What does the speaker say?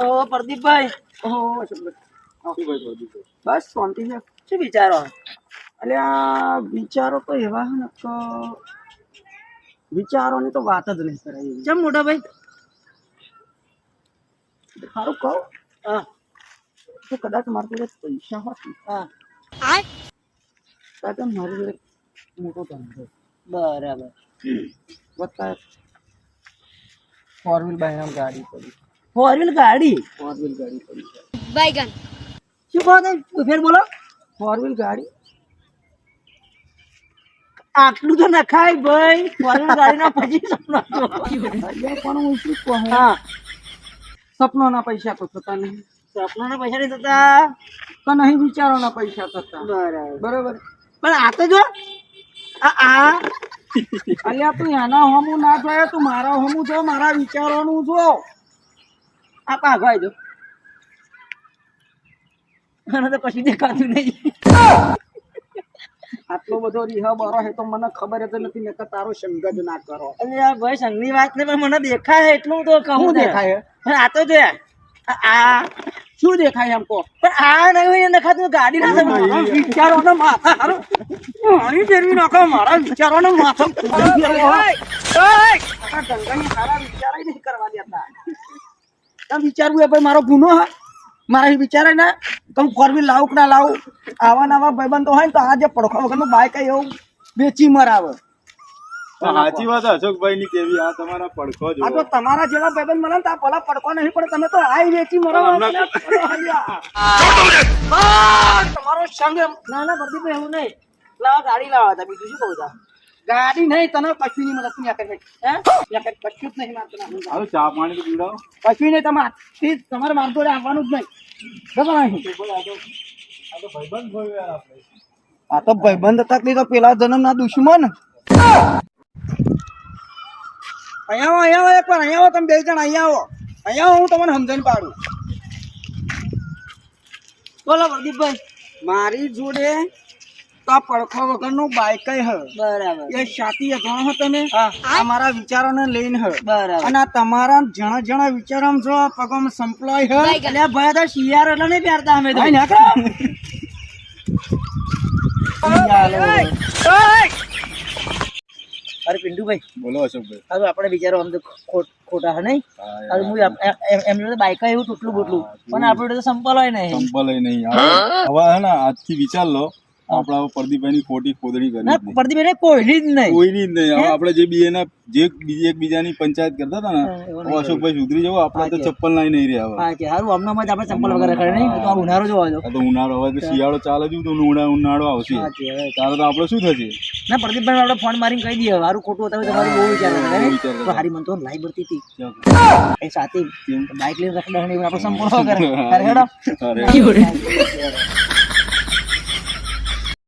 ઓ પ્રદીપભાઈ. પ્રદીપભાઈ? બસ શાંતિ છે. શું વિચારો? એટલે આ વિચારો તો એવા છે ને તો વિચારોની તો વાત જ નહીં કરાય. ચમ મોટા ભાઈ સારું કહું. હા. તો કદાચ મારી જોડે પૈસા હોત હા. તો મારી જોડે મોટો ધંધો બરાબર. વત્તા ફોર વ્હીલ બહેરામ ગાડી પડી. ફોર વ્હીલ ગાડી. ફોર વ્હીલ ગાડી પડી છે. શું કહો તમે? ફેર બોલો? ફોર વ્હીલ ગાડી? આટલું તો નખાય ભાઈ. ફોર વ્હીલ ગાડી ના પછી સપના પણ હું શું કહું? હા. સપનોના પૈસા તો થતા નહીં. સપનોના પૈસા નહીં થતા? તો નહીં વિચારોના પૈસા થતા. બરાબર. બરાબર. પણ આ તો જો આ આ અલ્યા તું એના હમું ના જોયા તું મારા હમું જો મારા વિચારોનું જો. આ પાઘો આવી જો તો કશું દેખાતું નહીં. આટલો બધો રીહા બરો હે તો મને ખબર જ નથી નકર તારો સંગ જ ના કરો. અને આ ભાઈ સંગની વાત ને પણ મને દેખાય છે એટલું તો કહું ને. દેખાય પણ આ તો જો આ આ શું દેખાય એમ કહો? પણ આ નહીં દેખાતું ગાડી ના સમજ વિચારોનો માથા હારો. પાણી ફેરવી નાખો મારા વિચારોનો માથો. આ ગંગાની સારા વિચારો નહીં કરવા દેતા. તમે વિચારવું એ ભાઈ મારો ગુનો હા. મારા વિચારે ને તમે ફોર વ્હીલ લાવું. કે ના લાવું આવા નવા ભાઈબંધો હોય ને તો આજે પડખા વગરનું બાઈક એવું વેચી મરાવે. આ સાચી વાત અશોકભાઈ ની કેવી આ તમારા પડખો જો તો તમારા જેવા ભાઈબંધ મળે ને આ ભલા પડખો નહીં પણ તમે તો આઈ વેચી મરાવો હમણાં- તમારો સંગ ના ના એવું નહીં. લાવા ગાડી લાવા હતા બીજું શું કહું તા ગાડી નહીં તને કશું નહીં મળે તું યા કરી હે? યા કરી કશું જ નહીં મારતું હવે ચા પાણી તો પીવડાવો. કશું નહીં તમારે થી તમારે માર આવવાનું જ નહીં. ખબર નહીં? આ તો ભાઈબંધ તો તકલી તો પેલા જન્મના દુશ્મન. અહીંયા આવો અહીંયા આવો એકવાર અહીંયા આવો તમે બે જણ અહીંયા આવો. અહીંયા હું તમને સમજણ પાડું. બોલો પ્રદીપભાઈ. મારી જોડે તો આ પડખો વગરનું બાઈક હ. બરાબર. એ સાથી અજાણ હતો ને અમારા આ મારા વિચારોને લઈને હ. બરાબર. અને તમારા જણા જણા વિચારો જો આ પગમાં સંપલાય હ એટલે ભાઈ તો શિયાર એટલે નહીં પહેરતા અમે તો. અરે પિન્ટુભાઈ બોલો અશોકભાઈ. હવે આપણે વિચારો આમ તો ખોટા હે નહીં? હવે હું એમ- એમ- બાઈક એવું તૂટલું બોટલું. પણ આપણી તો સંપલ હોય નહીં. સંપલ નહીં. હવે હવે હે ને આજથી વિચાર લો. આપણે પરદીપભાઈની ની ખોટી ખોદણી કરી પરદીપભાઈ જ. કોઈની જ નહીં. કોઈની જ નહીં. હવે આપણે જે બી એના જે બીજી એકબીજાની પંચાયત કરતા હતા ને અશોકભાઈ સુધરી જવો આપણે તો ચપ્પલ લાઈ નહીં રહ્યા હા કે હારું હમણાં જ આપણે ચંપલ વગર કરે નહીં તો ઉનાળો જોવા જો તો ઉનાળો હવે તો શિયાળો ચાલે છે તો ઉનાળો આવશે. તારે તો આપણે શું થશે? ના પ્રદીપભાઈ આપણે ફોન મારીને કહી દઈએ હારું ખોટું હતા તમારું બહુ વિચાર ને? તો હારી મન તો લાઈ ભરતી હતી. એ સાથે બાઇક લઈને રખડા આપણે સંપૂર્ણ કરે અરે હેડો